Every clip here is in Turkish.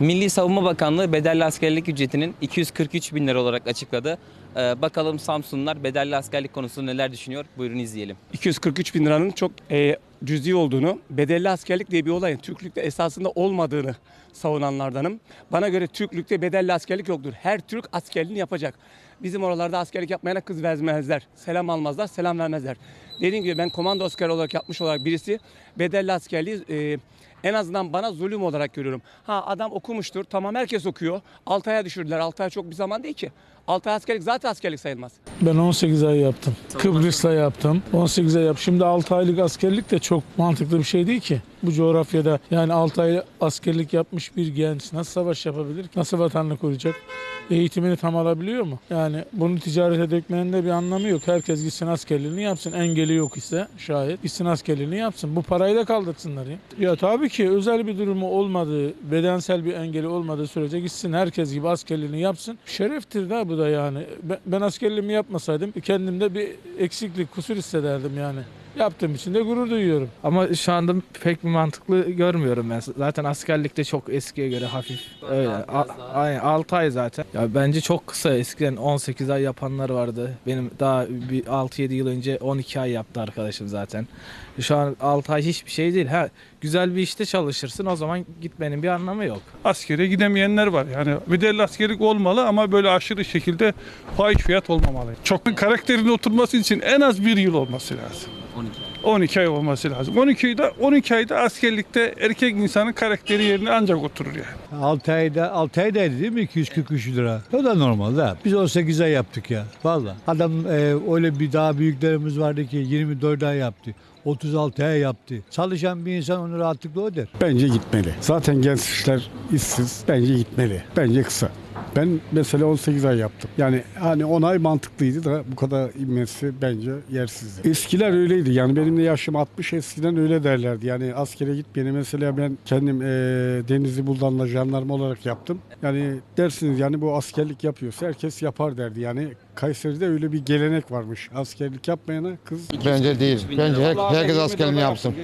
Milli Savunma Bakanlığı bedelli askerlik ücretinin 243 bin lira olarak açıkladı. Ee, bakalım Samsunlular bedelli askerlik konusunda neler düşünüyor? Buyurun izleyelim. 243 bin liranın çok e, cüzi olduğunu, bedelli askerlik diye bir olayın Türklükte esasında olmadığını savunanlardanım. Bana göre Türklükte bedelli askerlik yoktur. Her Türk askerliğini yapacak. Bizim oralarda askerlik yapmayana kız vermezler. Selam almazlar, selam vermezler. Dediğim gibi ben komando askeri olarak yapmış olarak birisi bedelli askerliği e, en azından bana zulüm olarak görüyorum. Ha adam okumuştur. Tamam herkes okuyor. 6 aya düşürdüler. 6 ay çok bir zaman değil ki. 6 ay askerlik zaten askerlik sayılmaz. Ben 18 ay yaptım. Kıbrıs'ta yaptım. 18 ay yap. Şimdi 6 aylık askerlik de çok mantıklı bir şey değil ki. Bu coğrafyada yani 6 ay askerlik yapmış bir genç nasıl savaş yapabilir? Nasıl vatanını koruyacak? Eğitimini tam alabiliyor mu? Yani bunu ticarete dökmenin de bir anlamı yok. Herkes gitsin askerliğini yapsın. Engeli yok ise şayet gitsin askerliğini yapsın. Bu parayı da kaldırsınlar ya. Ya tabii ki özel bir durumu olmadığı, bedensel bir engeli olmadığı sürece gitsin herkes gibi askerliğini yapsın. Şereftir da bu da yani. Ben, ben askerliğimi yapmasaydım kendimde bir eksiklik, kusur hissederdim yani. Yaptığım için de gurur duyuyorum. Ama şu anda pek bir mantıklı görmüyorum ben. Zaten askerlikte çok eskiye göre hafif öyle. A-. Aynen 6 ay zaten. Ya bence çok kısa. Eskiden 18 ay yapanlar vardı. Benim daha bir 6-7 yıl önce 12 ay yaptı arkadaşım zaten. Şu an 6 ay hiçbir şey değil. Ha güzel bir işte çalışırsın o zaman gitmenin bir anlamı yok. askere gidemeyenler var. Yani bedelli askerlik olmalı ama böyle aşırı şekilde fahiş fiyat olmamalı. Çok karakterin oturması için en az bir yıl olması lazım. 12 ay. 12 ay olması lazım. 12 ayda 12 ayda askerlikte erkek insanın karakteri yerine ancak oturur yani. 6 ayda 6 aydaydı değil mi 243 lira? O da normal da. Biz 18 ay yaptık ya. Valla. Adam e, öyle bir daha büyüklerimiz vardı ki 24 ay yaptı. 36 ay yaptı. Çalışan bir insan onu rahatlıkla öder. Bence gitmeli. Zaten gençler işsiz. Bence gitmeli. Bence kısa. Ben mesela 18 ay yaptım. Yani hani 10 ay mantıklıydı da bu kadar inmesi bence yersizdi. Eskiler öyleydi. Yani benim de yaşım 60 eskiden öyle derlerdi. Yani askere gitmeyeni mesela ben kendim eee Denizli Buldan'la jandarma olarak yaptım. Yani dersiniz yani bu askerlik yapıyorsa herkes yapar derdi. Yani Kayseri'de öyle bir gelenek varmış. Askerlik yapmayana kız Bence değil. 243 bin lira. Bence her, herkes askerliğini yapsın.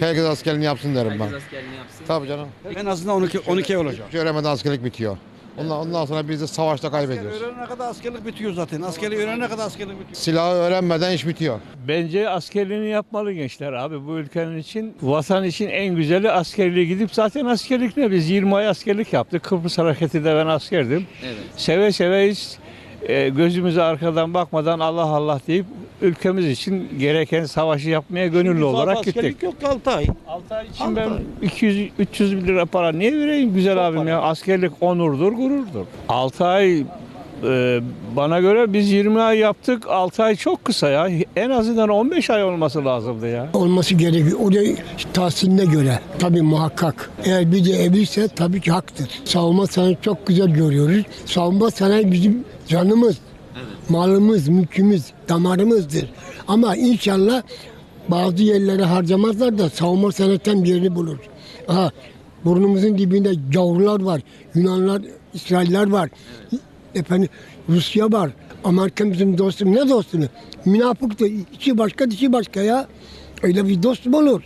Herkes askerliğini yapsın derim ben. Herkes askerliğini yapsın. Tabii canım. En azından 12 12 ay olacak. Hiç öğrenmeden askerlik bitiyor. Ondan, ondan sonra biz de savaşta kaybediyoruz. Öğrenene kadar askerlik bitiyor zaten. Askerliği öğrenene kadar askerlik bitiyor. Silahı öğrenmeden iş bitiyor. Bence askerliğini yapmalı gençler abi. Bu ülkenin için, vatan için en güzeli askerliğe gidip zaten askerlik ne? Biz 20 ay askerlik yaptık. Kıbrıs hareketinde ben askerdim. Evet. Seve seve hiç e, gözümüze arkadan bakmadan Allah Allah deyip ülkemiz için gereken savaşı yapmaya gönüllü olarak gittik. Askerlik yok 6 ay. 6 ay için ben 200 300 bin lira para niye vereyim güzel abim ya? Askerlik onurdur, gururdur. 6 ay e, bana göre biz 20 ay yaptık. 6 ay çok kısa ya. En azından 15 ay olması lazımdı ya. olması gerekiyor. O da tahsiline göre tabii muhakkak. Eğer bir de evliyse tabii ki haktır. Savunma sanayi çok güzel görüyoruz. Savunma sanayi bizim canımız, malımız, mülkümüz, damarımızdır. Ama inşallah bazı yerlere harcamazlar da savunma sanayiden bir yerini bulur. Aha, burnumuzun dibinde gavurlar var, Yunanlar, İsrailler var. Efendim Rusya var. Amerika bizim dostum. Ne dostunu? Münafıktı. İçi başka, dışı başka ya. Öyle bir dost mu olur?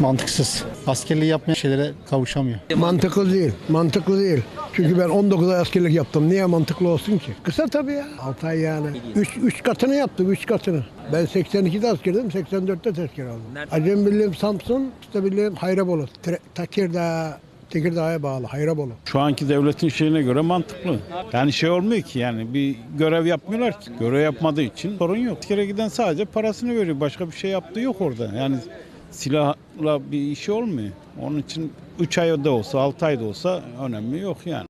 Mantıksız. Askerliği yapmayan şeylere kavuşamıyor. Mantıklı değil. Mantıklı değil. Çünkü ben 19 ay askerlik yaptım. Niye mantıklı olsun ki? Kısa tabii ya. 6 ay yani. 3 3 katını yaptım, 3 katını. Ben 82'de askerdim, 84'te tezkere aldım. Acem Birliğim Samsun, Usta Birliğim Hayrabolu. Tre- Tekirdağ, Tekirdağ'a bağlı Hayrabolu. Şu anki devletin şeyine göre mantıklı. Yani şey olmuyor ki yani bir görev yapmıyorlar ki. Görev yapmadığı için sorun yok. Askere giden sadece parasını veriyor. Başka bir şey yaptığı yok orada. Yani silahla bir işi olmuyor. Onun için 3 ayda olsa 6 ayda olsa önemli yok yani.